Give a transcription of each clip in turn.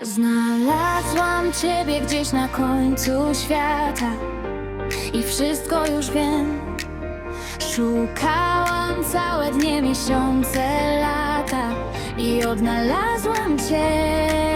Znalazłam ciebie gdzieś na końcu świata i wszystko już wiem. Szukałam całe dnie, miesiące, lata i odnalazłam cię.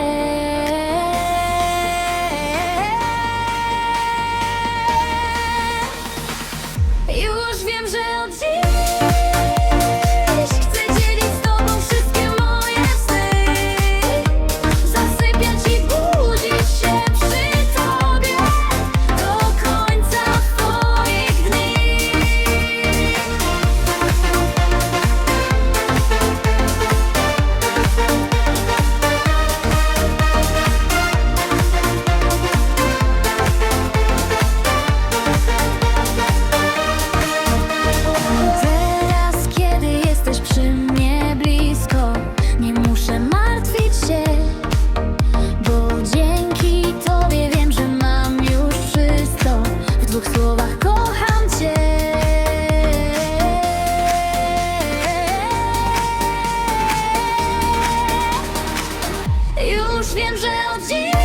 Już wiem, że od dziś